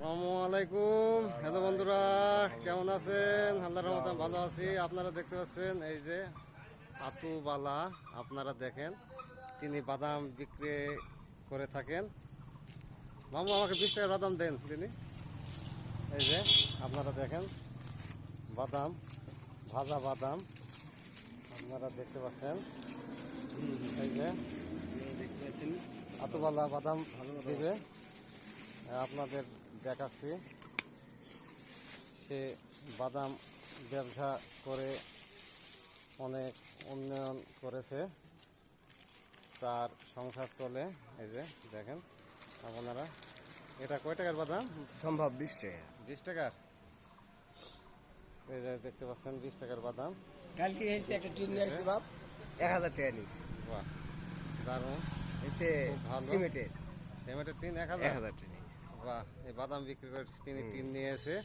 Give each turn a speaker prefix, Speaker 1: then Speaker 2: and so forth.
Speaker 1: আসসালামু আলাইকুম হ্যালো বন্ধুরা কেমন আছেন? আল্লাহর রহমতে ভালো আছি। আপনারা দেখতে পাচ্ছেন এই যে আতুবালা আপনারা দেখেন তিনি বাদাম বিক্রি করে থাকেন। মামু আমাকে বিশ টাকা বাদাম দেন তিনি। এই যে আপনারা দেখেন বাদাম ভাজা বাদাম আপনারা দেখতে পাচ্ছেন। এই যে
Speaker 2: দেখতে পাচ্ছেন।
Speaker 1: আতুবালা বাদাম দিবে। আপনাদের দেখাচ্ছি। সে বাদাম ব্যবসা করে অনেক উন্নয়ন করেছে। তার সংসার চলে। এই যে দেখেন আপনারা। এটা কয় টাকার বাদাম?
Speaker 2: সম্ভব বিশ টাকা।
Speaker 1: বিশ টাকার? এই যে দেখতে পাচ্ছেন বিশ টাকার বাদাম।
Speaker 2: কালকে এসে একটা টিন নিয়ে আসছি বাপ। এক হাজার টাকা নিয়েছি।
Speaker 1: বাহ দারুণ।
Speaker 2: এসে
Speaker 1: ভালো।
Speaker 2: সিমেন্টের।
Speaker 1: সিমেন্টের টিন এক
Speaker 2: এক
Speaker 1: হাজার
Speaker 2: হাজার টাকা নিয়েছি।
Speaker 1: বাহ এই বাদাম বিক্রি করে তিনি টিন নিয়ে এসে